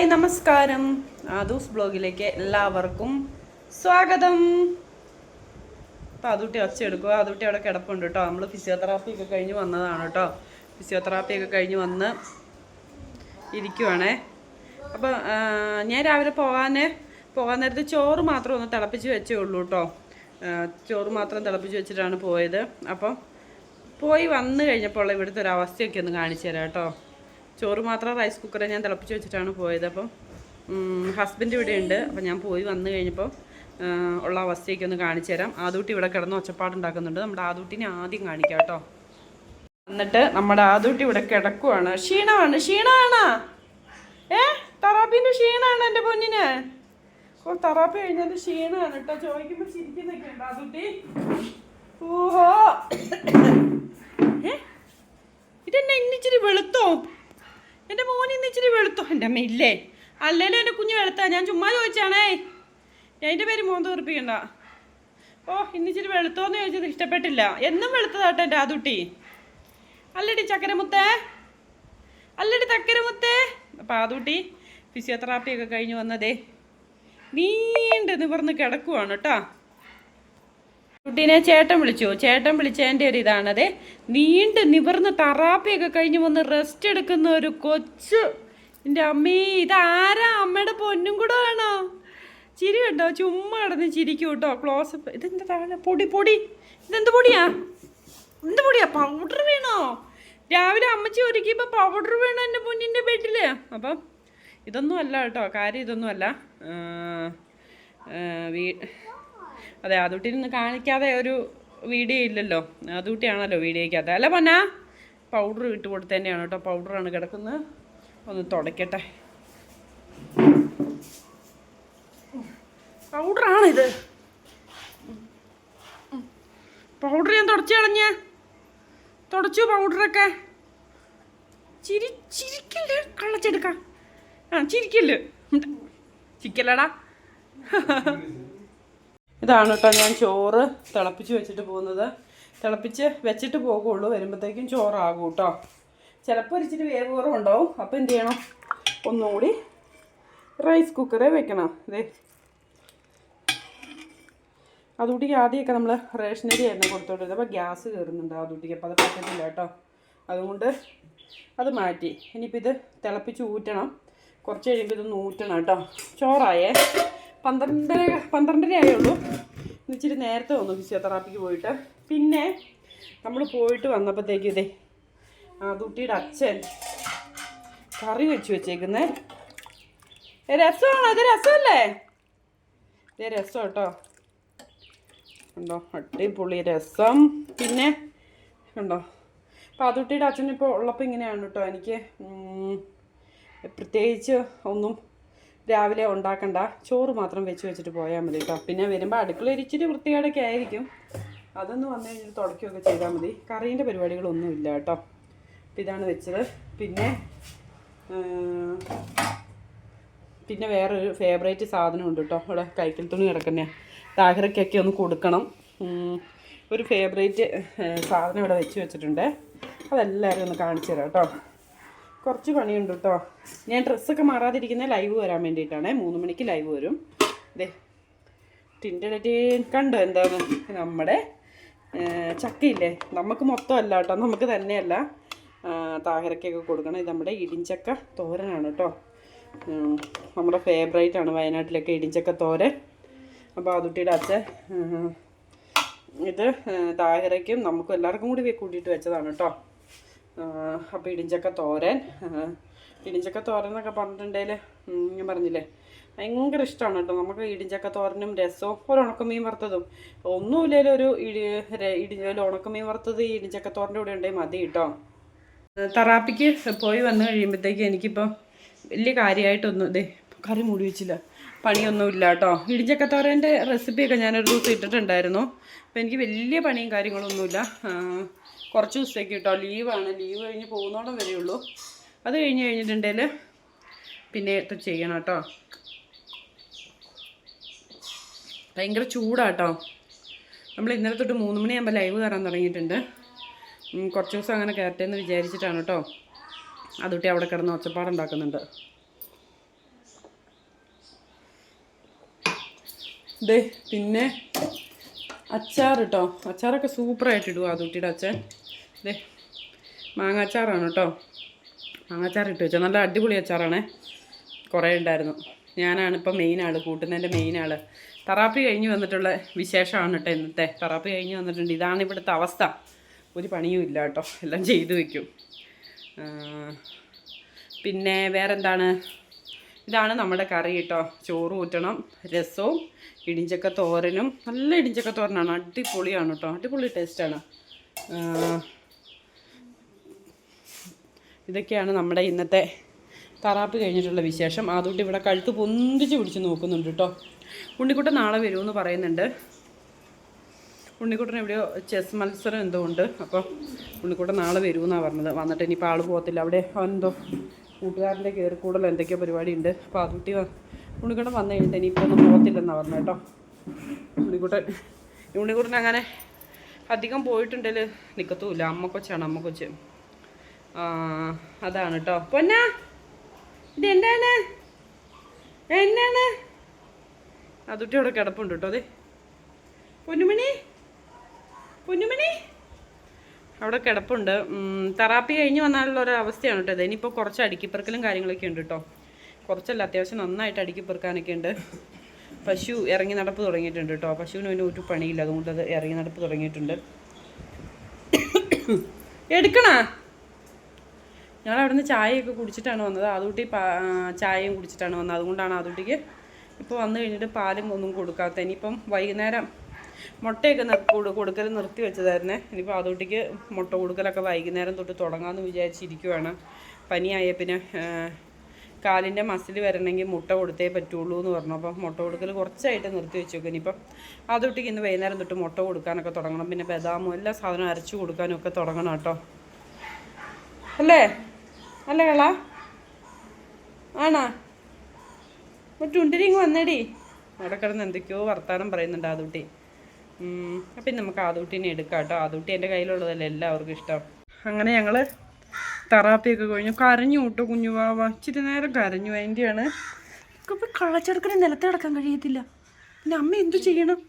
Hi നമസ്കാരം. ആദൂസ് ബ്ലോഗിലേക്ക് എല്ലാവർക്കും സ്വാഗതം. അപ്പോൾ അതുട്ടി ഒച്ച എടുക്കുക അതുട്ടി അവിടെ കിടപ്പുണ്ട് കേട്ടോ. നമ്മൾ ഫിസിയോതെറാപ്പി ഒക്കെ കഴിഞ്ഞ് വന്നതാണ് കേട്ടോ. ഫിസിയോതെറാപ്പി ഒക്കെ കഴിഞ്ഞ് വന്ന് ഇരിക്കുവാണേ. അപ്പോൾ ഞാൻ രാവിലെ പോകാൻ പോകാൻ നേരത്തെ ചോറ് മാത്രം ഒന്ന് തിളപ്പിച്ച് വെച്ചേ ഉള്ളൂ കേട്ടോ. ചോറ് മാത്രം തിളപ്പിച്ച് വെച്ചിട്ടാണ് പോയത്. അപ്പം പോയി വന്നു കഴിഞ്ഞപ്പോൾ ഇവിടുത്തെ ഒരു അവസ്ഥയൊക്കെ ഒന്ന് കാണിച്ചു തരാം കേട്ടോ. ചോറ് മാത്രം റൈസ് കുക്കറിൽ ഞാൻ തിളപ്പിച്ച് വെച്ചിട്ടാണ് പോയത്. അപ്പം ഹസ്ബൻഡ് ഇവിടെ ഉണ്ട്. അപ്പം ഞാൻ പോയി വന്നു കഴിഞ്ഞപ്പോൾ ഉള്ള അവസ്ഥയൊക്കെ ഒന്ന് കാണിച്ചു തരാം. ആദൂട്ടി ഇവിടെ കിടന്ന് ഒച്ചപ്പാടുണ്ടാക്കുന്നുണ്ട് നമ്മുടെ ആദൂട്ടിനെ ആദ്യം കാണിക്കാം കേട്ടോ. എന്നിട്ട് നമ്മുടെ ആദൂട്ടി ഇവിടെ കിടക്കുവാണ്. ക്ഷീണമാണ് ക്ഷീണമാണ് ഏ? തറാപ്പിന്റെ ക്ഷീണമാണ് എന്റെ പൊന്നിന്. ഓ തറാപ്പി കഴിഞ്ഞാൽ ക്ഷീണമാണ് കേട്ടോ. ചോദിക്കുമ്പോൾ ചിരിക്കുന്നൊക്കെ ഉണ്ട് ആദൂട്ടി. ഏ? ഇതെന്നെ ഇന്നിച്ചിരി വെളുത്തോ? എന്റെ മോൻ ഇന്നിച്ചിരി വെളുത്തോ? എന്റെ അമ്മ ഇല്ലേ? അല്ലല്ലോ എന്റെ കുഞ്ഞ് വെളുത്താ. ഞാൻ ചുമ്മാ ചോദിച്ചാണേ. എന്റെ പേര് മോൻ തോർപ്പിക്കണ്ട. ഓ ഇന്നിച്ചിരി വെളുത്തോന്ന് ചോദിച്ചത് ഇഷ്ടപ്പെട്ടില്ല. എന്നും വെളുത്തതാട്ടോ എന്റെ ആദുട്ടി അല്ലടി ചക്കരമുത്തേ. അല്ലടി തക്കരമുത്തേ അപ്പം ആദുട്ടി ഫിസിയോതെറാപ്പി ഒക്കെ കഴിഞ്ഞ് വന്നതേ. നീണ്ട് നിവർന്ന് കിടക്കുവാണ് കേട്ടോ. കുട്ടീനെ ചേട്ടൻ വിളിച്ചു. ചേട്ടൻ വിളിച്ചതിന്റെ ഒരു ഇതാണത്. നീണ്ട് നിവർന്ന് തറാപ്പിയൊക്കെ കഴിഞ്ഞ് വന്ന് റെസ്റ്റ് എടുക്കുന്ന ഒരു കൊച്ചു. എന്റെ അമ്മേ ഇതാരാ? അമ്മയുടെ പൊന്നും കൂടെ വേണോ? ചിരി കണ്ടോ ചുമ്മാ കിടന്ന് ചിരിക്കും കേട്ടോ. ക്ലോസ് ഇതെന്താ താഴെ പൊടി പൊടി. ഇതെന്ത് പൊടിയാ? എന്ത് പൊടിയാ? പൗഡർ വീണോ? രാവിലെ അമ്മച്ചി ഒരുക്കിയപ്പോൾ പൗഡർ വീണോ എന്റെ പൊന്നിന്റെ ബെഡിൽ അപ്പം ഇതൊന്നും അല്ല കേട്ടോ. കാര്യം ഇതൊന്നും അല്ല. വീ അതെ അതുട്ടി നിന്ന് കാണിക്കാതെ ഒരു വീഡിയോ ഇല്ലല്ലോ. അതുട്ടിയാണല്ലോ വീഡിയോയ്ക്കകത്ത്. അല്ല പൊന്ന പൗഡർ ഇട്ട് കൊടുത്തതന്നെയാണ് കേട്ടോ. പൗഡറാണ് കിടക്കുന്നത്. ഒന്ന് തുടയ്ക്കട്ടെ. പൗഡറാണിത്. പൗഡർ ഞാൻ തുടച്ചു കളഞ്ഞ. തുടച്ചു പൗഡറൊക്കെ. ചിരി ചിരിക്കില്ല? കള്ളച്ചെടുക്ക. ആ ചിരിക്കില്ല. ചിക്കല്ലടാ ഇതാണ് കേട്ടോ ഞാൻ ചോറ് തിളപ്പിച്ച് വെച്ചിട്ട് പോകുന്നത്. തിളപ്പിച്ച് വെച്ചിട്ട് പോകുള്ളൂ. വരുമ്പോഴത്തേക്കും ചോറാകും കേട്ടോ. ചിലപ്പോൾ ഒരിച്ചിട്ട് ഇച്ചിരി വേവ് കുറവുണ്ടാവും. അപ്പോൾ എന്ത് ചെയ്യണം? ഒന്നുകൂടി റൈസ് കുക്കറെ വെക്കണം. ഇതേ അതുകൂട്ടിക്ക് ആദ്യമൊക്കെ നമ്മൾ റേഷനരി ആയിരുന്നു കൊടുത്തോണ്ടിരുന്നത്. അപ്പോൾ ഗ്യാസ് കയറുന്നുണ്ട് അതുകൂട്ടിക്ക്. അപ്പോൾ അത് പറ്റത്തില്ല കേട്ടോ. അതുകൊണ്ട് അത് മാറ്റി. ഇനിയിപ്പോൾ ഇത് തിളപ്പിച്ച് ഊറ്റണം. കുറച്ച് കഴിയുമ്പോൾ ഇതൊന്ന് ഊറ്റണം കേട്ടോ. ചോറായേ. പന്ത്രണ്ടര പന്ത്രണ്ടര ആയേ ഇന്ന് ഇച്ചിരി നേരത്തെ വന്നു ഫിസിയോതെറാപ്പിക്ക് പോയിട്ട്. പിന്നെ നമ്മൾ പോയിട്ട് വന്നപ്പോഴത്തേക്ക് ഇതേ ആ അതുട്ടിയുടെ അച്ഛൻ കറി വെച്ച് വെച്ചേക്കുന്നേ. രസമാണോ. ഇത് രസമല്ലേ? ഇതേ രസം കേട്ടോ. ഉണ്ടോ അടിപൊളി രസം. പിന്നെ ഉണ്ടോ ആ അച്ഛനിപ്പോൾ ഉള്ളപ്പോൾ ഇങ്ങനെയാണ് കേട്ടോ എനിക്ക് പ്രത്യേകിച്ച് ഒന്നും രാവിലെ ഉണ്ടാക്കണ്ട. ചോറ് മാത്രം വെച്ച് വെച്ചിട്ട് പോയാൽ മതി കേട്ടോ പിന്നെ വരുമ്പോൾ അടുക്കള ഇരിച്ചിട്ട് വൃത്തികേടൊക്കെ ആയിരിക്കും. അതൊന്ന് വന്നു കഴിഞ്ഞിട്ട് തുടക്കുകയൊക്കെ ചെയ്താൽ മതി. കറീന്റെ പരിപാടികളൊന്നും ഇല്ല കേട്ടോ അപ്പം ഇതാണ് വെച്ചത്. പിന്നെ പിന്നെ വേറൊരു ഫേവറേറ്റ് സാധനം ഉണ്ട് കേട്ടോ ഇവിടെ കൈക്കൽ തുണി കിടക്കുന്ന താഹരക്കൊക്കെ ഒന്ന് കൊടുക്കണം. ഒരു ഫേവറേറ്റ് സാധനം ഇവിടെ വെച്ച് വെച്ചിട്ടുണ്ട്. അതെല്ലാവരും ഒന്ന് കാണിച്ചു തരാം കേട്ടോ കുറച്ച് പണിയുണ്ട് കേട്ടോ ഞാൻ ഡ്രസ്സൊക്കെ മാറാതിരിക്കുന്ന ലൈവ് വരാൻ വേണ്ടിയിട്ടാണ്. മൂന്ന് മണിക്ക് ലൈവ് വരും. അതെ ടിന്റെ കണ്ടോ എന്താണ്? നമ്മുടെ ചക്കയില്ലേ? നമുക്ക് മൊത്തം അല്ല കേട്ടോ നമുക്ക് തന്നെയല്ല. താഹരക്കൊക്കെ കൊടുക്കണം. ഇത് നമ്മുടെ ഇടിഞ്ചക്ക തോരനാണ് കേട്ടോ നമ്മുടെ ഫേവറേറ്റ് ആണ് വയനാട്ടിലൊക്കെ ഇടിഞ്ചക്ക തോരൻ. അപ്പോൾ അതുട്ടിയുടെ അച്ഛൻ ഇത് താഹരയ്ക്കും നമുക്കും എല്ലാവർക്കും കൂടി കൂട്ടിയിട്ട് വെച്ചതാണ് കേട്ടോ അപ്പോൾ ഇടിഞ്ചക്ക തോരൻ. ഇടിഞ്ചക്ക തോരൻ എന്നൊക്കെ പറഞ്ഞിട്ടുണ്ടെങ്കിൽ ഞാൻ പറഞ്ഞില്ലേ? ഭയങ്കര ഇഷ്ടമാണ് കേട്ടോ. നമുക്ക് ഇടിഞ്ചക്ക തോരനും രസവും ഒരു ഉണക്കമീൻ വറുത്തതും. ഒന്നുമില്ലെങ്കിലും ഒരു ഇടി ഇടിഞ്ചോലും ഉണക്കമീൻ വറുത്തത് ഈ ഇടിഞ്ചക്ക തോരന്റെ കൂടെ ഉണ്ടെങ്കിൽ മതി കേട്ടോ. തെറാപ്പിക്ക് പോയി വന്നു കഴിയുമ്പോഴത്തേക്ക് എനിക്കിപ്പോൾ വലിയ കാര്യമായിട്ടൊന്നും ഇതേ കറി മൂടി വെച്ചില്ല. പണിയൊന്നുമില്ല കേട്ടോ. ഇടിഞ്ചക്കത്തോരന്റെ റെസിപ്പിയൊക്കെ ഞാനൊരു ദിവസം ഇട്ടിട്ടുണ്ടായിരുന്നു. അപ്പോൾ എനിക്ക് വലിയ പണിയും കാര്യങ്ങളൊന്നുമില്ല. കുറച്ച് ദിവസത്തേക്ക് കേട്ടോ. ലീവാണ്. ലീവ് കഴിഞ്ഞ് പോകുന്നോടം വരെയുള്ളൂ അത് കഴിഞ്ഞ് കഴിഞ്ഞിട്ടുണ്ടെങ്കിൽ പിന്നെ ഇത് ചെയ്യണം കേട്ടോ. ഭയങ്കര ചൂടാട്ടോ. നമ്മൾ ഇന്നലെ തൊട്ട് മൂന്ന് മണിയാകുമ്പോൾ ലൈവ് കയറാൻ തുടങ്ങിയിട്ടുണ്ട്. കുറച്ച് ദിവസം അങ്ങനെ കയറട്ടെ വിചാരിച്ചിട്ടാണ് കേട്ടോ. അതുട്ടി അവിടെ കിടന്ന് ഒച്ചപ്പാടുണ്ടാക്കുന്നുണ്ട് ദേ പിന്നെ അച്ചാർ കേട്ടോ. അച്ചാറൊക്കെ സൂപ്പറായിട്ട് ഇടുക അതുട്ടിയുടെ അച്ഛൻ? ദേ മാങ്ങാച്ചാറാണ് കേട്ടോ. മാങ്ങാച്ചാർ ഇട്ട് വെച്ചാൽ നല്ല അടിപൊളി അച്ചാറാണേ. കുറേ ഉണ്ടായിരുന്നു. ഞാനാണ് ഇപ്പം മെയിൻ ആൾ കൂട്ടുന്നതിന്റെ മെയിൻ ആൾ തെറാപ്പി കഴിഞ്ഞ് വന്നിട്ടുള്ള വിശേഷമാണ് കേട്ടോ ഇന്നത്തെ. തെറാപ്പി കഴിഞ്ഞ് വന്നിട്ടുണ്ട്. ഇതാണ് ഇവിടുത്തെ അവസ്ഥ. ഒരു പണിയും ഇല്ല കേട്ടോ. എല്ലാം ചെയ്തു വയ്ക്കും പിന്നെ പിന്നെ വേറെന്താണ്? ഇതാണ് നമ്മുടെ കറി കേട്ടോ. ചോറ് ഊറ്റണം. രസവും ഇടിഞ്ചക്ക തോരനും. നല്ല ഇടിഞ്ചക്ക തോരനാണ്. അടിപൊളിയാണ് കേട്ടോ. അടിപൊളി ടേസ്റ്റാണ് ഇതൊക്കെയാണ് നമ്മുടെ ഇന്നത്തെ തറാപ്പ് കഴിഞ്ഞിട്ടുള്ള വിശേഷം. അതുകൊണ്ട് ഇവിടെ കഴുത്ത് പൊന്തിച്ച് പിടിച്ച് നോക്കുന്നുണ്ട് കേട്ടോ. ഉണ്ണിക്കുട്ടൻ നാളെ വരുമെന്ന് പറയുന്നുണ്ട്. ഉണ്ണിക്കുട്ടൻ എവിടെയോ ചെസ് മത്സരം എന്തോ ഉണ്ട്. അപ്പോൾ ഉണ്ണിക്കുട്ടൻ നാളെ വരുമെന്നാണ് പറഞ്ഞത്. വന്നിട്ട് ഇനിയിപ്പോൾ ആൾ പോകത്തില്ല. അവിടെ അവനെന്തോ കൂട്ടുകാരന്റെ കയറിക്കൂടലോ എന്തൊക്കെയോ പരിപാടി ഉണ്ട് അപ്പോൾ അതുട്ടി ഉണ്ണിക്കുട്ടൻ വന്നു കഴിഞ്ഞിട്ട് ഇനിയിപ്പോൾ ഒന്നും പോകത്തില്ലെന്നാണ് പറഞ്ഞത് കേട്ടോ. ഉണ്ണിക്കുട്ടൻ ഉണ്ണിക്കുട്ടൻ അങ്ങനെ അധികം പോയിട്ടുണ്ടെങ്കിൽ നിൽക്കത്തുമില്ല അമ്മ കൊച്ചാണ് അമ്മ അതാണ് കേട്ടോ പൊന്ന ഇത് എന്താണ്? എന്നാണ് അതുട്ടി അവിടെ കിടപ്പുണ്ട് കേട്ടോ അതെ പൊന്നുമണി? പൊന്നുമണി? അവിടെ കിടപ്പുണ്ട്. തെറാപ്പി കഴിഞ്ഞ് വന്നാലുള്ള ഒരു അവസ്ഥയാണ് കേട്ടോ ഇനിയിപ്പോൾ കുറച്ച് അടുക്കിപ്പെറുക്കലും കാര്യങ്ങളൊക്കെ ഉണ്ട് കേട്ടോ കുറച്ചല്ല അത്യാവശ്യം നന്നായിട്ട് അടുക്കിപ്പെറുക്കാനൊക്കെ ഉണ്ട്. പശു ഇറങ്ങി നടപ്പ് തുടങ്ങിയിട്ടുണ്ട് കേട്ടോ പശുവിന് പിന്നെ ഒരു പണിയില്ല. അതുകൊണ്ട് അത് ഇറങ്ങി നടപ്പ് തുടങ്ങിയിട്ടുണ്ട്. എടുക്കണാ? ഞങ്ങൾ അവിടുന്ന് ചായയൊക്കെ കുടിച്ചിട്ടാണ് വന്നത്. അതുകൂട്ടി ചായയും കുടിച്ചിട്ടാണ് വന്നത്. അതുകൊണ്ടാണ് അതുട്ടിക്ക് ഇപ്പോൾ വന്നു കഴിഞ്ഞിട്ട് പാലും ഒന്നും കൊടുക്കാത്ത ഇനിയിപ്പം വൈകുന്നേരം മുട്ടയൊക്കെ കൊടുക്കൽ നിർത്തി വെച്ചതായിരുന്നേ. ഇനിയിപ്പോൾ അതുട്ടിക്ക് മുട്ട കൊടുക്കലൊക്കെ വൈകുന്നേരം തൊട്ട് തുടങ്ങാമെന്ന് വിചാരിച്ചിരിക്കുവാണ്. പനിയായ പിന്നെ കാലിന്റെ മസിൽ വരണമെങ്കിൽ മുട്ട കൊടുത്തേ പറ്റുള്ളൂ എന്ന് പറഞ്ഞു. അപ്പം മുട്ട കൊടുക്കൽ കുറച്ചായിട്ട് നിർത്തി വെച്ചേക്കും. ഇനിയിപ്പം അതുട്ടിക്ക് ഇന്ന് വൈകുന്നേരം തൊട്ട് മുട്ട കൊടുക്കാനൊക്കെ തുടങ്ങണം. പിന്നെ ബദാമും എല്ലാ സാധനവും അരച്ചു കൊടുക്കാനും ഒക്കെ തുടങ്ങണം കേട്ടോ. അല്ലേ? അല്ലേ കള. ആണാ. ചുണ്ടിരിങ് വന്നേടി. അവിടെ കിടന്ന് എന്തൊക്കെയോ വർത്താനം പറയുന്നുണ്ട് ആദൂട്ടി. അപ്പം നമുക്ക് ആദൂട്ടിനെ എടുക്കാം കേട്ടോ. ആദൂട്ടി എന്റെ കയ്യിലുള്ളതല്ലേ എല്ലാവർക്കും ഇഷ്ടം. അങ്ങനെ ഞങ്ങൾ തെറാപ്പിയൊക്കെ കഴിഞ്ഞു. കരഞ്ഞു കേട്ടോ കുഞ്ഞു വാവ. ഇച്ചിരി നേരം കരഞ്ഞു. അതിന്റെയാണ്. ഇപ്പം കളച്ചെടുക്കണ. നിലത്ത് കിടക്കാൻ കഴിയത്തില്ല. പിന്നെ അമ്മ എന്തു ചെയ്യണം?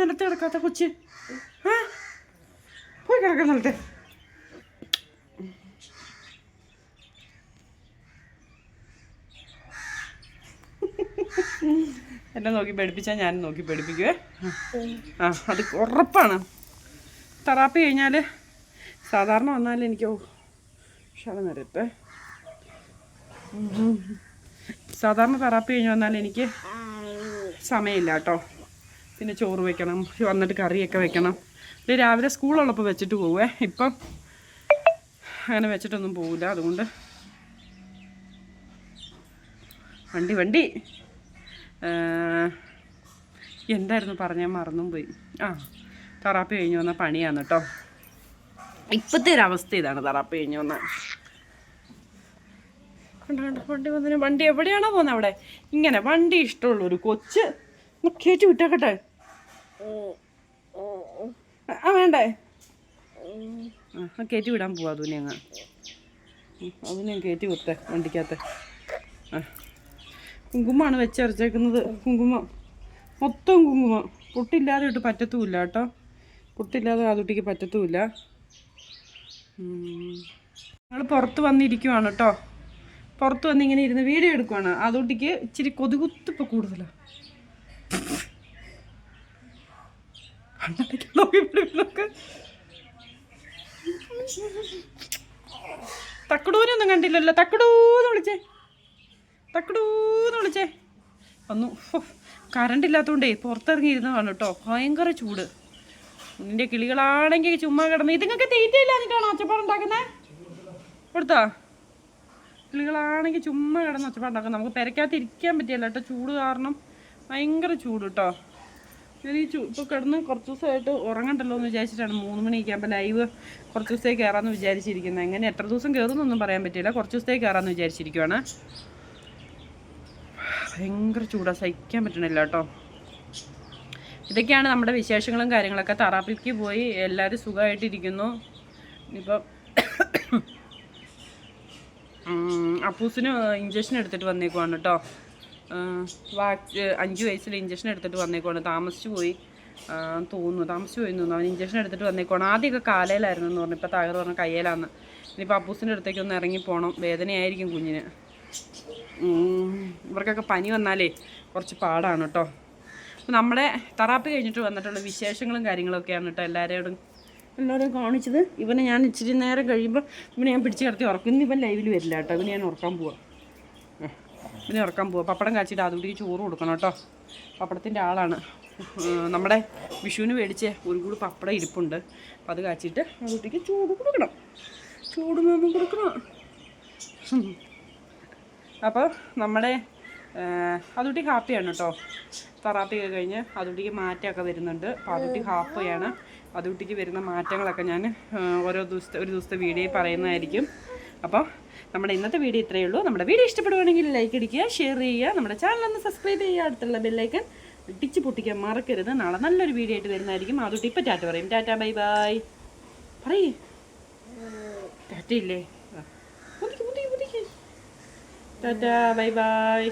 നിലത്ത് കിടക്കാത്ത കൊച്ച്. ആ? പോയി കിടക്കാൻ നിലത്തെ. എന്നെ നോക്കി പഠിപ്പിച്ചാൽ ഞാൻ നോക്കി പഠിപ്പിക്കുവേ ആ അത് ഉറപ്പാണ്. തെറാപ്പി കഴിഞ്ഞാൽ സാധാരണ വന്നാൽ എനിക്ക് ക്ഷണം വരട്ടെ സാധാരണ തെറാപ്പി കഴിഞ്ഞ് വന്നാൽ എനിക്ക് സമയമില്ല കേട്ടോ. പിന്നെ ചോറ് വെക്കണം വന്നിട്ട് കറിയൊക്കെ വെക്കണം. ഇത് രാവിലെ സ്കൂളുള്ളപ്പോൾ വെച്ചിട്ട് പോവേ. ഇപ്പം അങ്ങനെ വെച്ചിട്ടൊന്നും പോവില്ല അതുകൊണ്ട് വണ്ടി വണ്ടി. എന്തായിരുന്നു പറഞ്ഞാൽ മറന്നും പോയി. ആ തെറാപ്പി കഴിഞ്ഞു വന്ന പണിയാണ് കേട്ടോ ഇപ്പോഴത്തെ ഒരു അവസ്ഥ ഇതാണ് തെറാപ്പി കഴിഞ്ഞു വന്ന. വണ്ടി വന്നിന് വണ്ടി എവിടെയാണോ പോകുന്നത് അവിടെ? ഇങ്ങനെ വണ്ടി ഇഷ്ടമുള്ള ഒരു കൊച്ച്. കയറ്റി വിട്ടേക്കട്ടെ. ആ വേണ്ടേ? ആ കയറ്റി വിടാൻ പോവാ അതിനെ അങ്ങ്. അതിനെ കയറ്റി വിട്ടേ വണ്ടിക്കകത്ത്. ആ. കുങ്കുമമാണ് വെച്ചരച്ചേക്കുന്നത്. കുങ്കുമം. മൊത്തം കുങ്കുമം. പൊട്ടില്ലാതെ ഇട്ട് പറ്റത്തുമില്ല കേട്ടോ. പൊട്ടില്ലാതെ ആതുട്ടിക്ക് പറ്റത്തുമില്ല ഞങ്ങൾ പുറത്ത് വന്നിരിക്കുവാണ് കേട്ടോ. പുറത്ത് വന്ന് ഇങ്ങനെ ഇരുന്ന് വീഡിയോ എടുക്കുവാണ്. ആതുട്ടിക്ക് ഇച്ചിരി കൊതുകുത്തിപ്പോൾ കൂടുതലാണ് കണ്ണടയ്ക്ക്. തക്കടൂരൊന്നും കണ്ടില്ലല്ലോ. തക്കടൂന്ന് വിളിച്ചേ. തക്കടൂന്ന് വിളിച്ചേ. വന്നു. കറണ്ട് ഇല്ലാത്തതുകൊണ്ടേ പുറത്തിറങ്ങി ഇരുന്നതാണ് കേട്ടോ. ഭയങ്കര ചൂട്. നിന്റെ കിളികളാണെങ്കിൽ ചുമ്മാ കിടന്ന്. ഇതുങ്ങൾക്ക് തീറ്റയില്ല എന്നിട്ടാണോ ഒച്ചപ്പാടുണ്ടാക്കുന്നത് കൊടുത്താ? കിളികളാണെങ്കിൽ ചുമ്മാ കിടന്ന് ഒച്ചപ്പാടുണ്ടാക്കുന്നത് നമുക്ക് പെരക്കകത്ത് ഇരിക്കാൻ പറ്റിയല്ല കേട്ടോ. ചൂട് കാരണം ഭയങ്കര ചൂട് കേട്ടോ. ഞാൻ ഈ ചൂ ഇപ്പോൾ കിടന്ന് കുറച്ച് ദിവസമായിട്ട് ഉറങ്ങണ്ടല്ലോ എന്ന് വിചാരിച്ചിട്ടാണ് മൂന്ന് മണിക്കാകുമ്പോൾ ലൈവ് കുറച്ച് ദിവസത്തേക്ക് കയറാമെന്ന് വിചാരിച്ചിരിക്കുന്നത് എങ്ങനെ എത്ര ദിവസം കയറുന്നൊന്നും പറയാൻ പറ്റില്ല. കുറച്ച് ദിവസത്തേക്ക് കയറാമെന്ന് വിചാരിച്ചിരിക്കുവാണ്. ഭയങ്കര ചൂടാ. സഹിക്കാൻ പറ്റണില്ല കേട്ടോ. ഇതൊക്കെയാണ് നമ്മുടെ വിശേഷങ്ങളും കാര്യങ്ങളൊക്കെ. തറാപ്പിക്ക് പോയി എല്ലാവരും സുഖമായിട്ടിരിക്കുന്നു. ഇപ്പം അപ്പൂസിന് ഇഞ്ചക്ഷൻ എടുത്തിട്ട് വന്നേക്കുവാണ് കേട്ടോ. വാക്സ് അഞ്ച് വയസ്സിൽ ഇഞ്ചക്ഷൻ എടുത്തിട്ട് വന്നേക്കുവാണ്. താമസിച്ചു പോയി. തോന്നുന്നു. താമസിച്ചു പോയി തോന്നുന്നു. അവൻ ഇഞ്ചക്ഷൻ എടുത്തിട്ട് വന്നേക്കുവാണ്. ആദ്യമൊക്കെ കാലയിലായിരുന്നു എന്ന് പറഞ്ഞു. ഇപ്പോൾ തകർ പറഞ്ഞ കയ്യിലാന്ന്. ഇനിയിപ്പോൾ അപ്പൂസിന്റെ അടുത്തേക്ക് ഒന്ന് ഇറങ്ങി പോകണം വേദനയായിരിക്കും കുഞ്ഞിന്. ഇവർക്കൊക്കെ പനി വന്നാലേ കുറച്ച് പാടാണ് കേട്ടോ. അപ്പോൾ നമ്മുടെ തെറാപ്പി കഴിഞ്ഞിട്ട് വന്നിട്ടുള്ള വിശേഷങ്ങളും കാര്യങ്ങളൊക്കെയാണ് കേട്ടോ എല്ലാവരോടും എല്ലാവരും കാണിച്ചത്. ഇവനെ ഞാൻ ഇച്ചിരി നേരം കഴിയുമ്പോൾ ഇവനെ ഞാൻ പിടിച്ച് കിടത്തി ഉറക്കും. ഇന്ന് ഇവൻ ലൈവിൽ വരില്ല കേട്ടോ. ഇവനെ ഞാൻ ഉറക്കാൻ പോവാം. ഇവനെ ഉറക്കാൻ പോവാം. പപ്പടം കാച്ചിട്ട് അതുകൂടി ചോറ് കൊടുക്കണം കേട്ടോ. പപ്പടത്തിന്റെ ആളാണ്. നമ്മുടെ വിഷുവിന് മേടിച്ച് ഒരു കൂടി പപ്പടം ഇരിപ്പുണ്ട്. അപ്പോൾ അത് കാച്ചിട്ട് അതുകൂട്ടിക്ക് ചൂട് കൊടുക്കണം. ചൂട് കൊടുക്കണം. അപ്പോൾ നമ്മുടെ അതുട്ടി ഹാപ്പിയാണ് കേട്ടോ. തെറാപ്പി ഒക്കെ കഴിഞ്ഞ് അതുട്ടിക്ക് മാറ്റമൊക്കെ വരുന്നുണ്ട്. അപ്പോൾ അതുട്ടി ഹാപ്പിയാണ് അതുട്ടിക്ക് വരുന്ന മാറ്റങ്ങളൊക്കെ ഞാൻ ഓരോ ദിവസത്തെ ഒരു ദിവസത്തെ വീഡിയോയിൽ പറയുന്നതായിരിക്കും. അപ്പോൾ നമ്മുടെ ഇന്നത്തെ വീഡിയോ ഇത്രയേ ഉള്ളൂ. നമ്മുടെ വീഡിയോ ഇഷ്ടപ്പെടുവാണെങ്കിൽ ലൈക്ക് അടിക്കുക ഷെയർ ചെയ്യുക നമ്മുടെ ചാനൽ ഒന്ന് സബ്സ്ക്രൈബ് ചെയ്യുക അടുത്തുള്ള ബെല്ലൈക്കൻ ഇടിച്ച് പൊട്ടിക്കാൻ മറക്കരുത്. നാളെ നല്ലൊരു വീഡിയോ ആയിട്ട് വരുന്നതായിരിക്കും. അതുട്ടി ഇപ്പം ടാറ്റ പറയും. ടാറ്റ ബൈ ബൈ പറയേ. ടാറ്റ ഇല്ലേ ആ. മുതിക്ക് മുതിക്ക് മുതിക്ക് ടാറ്റ ബൈ ബൈ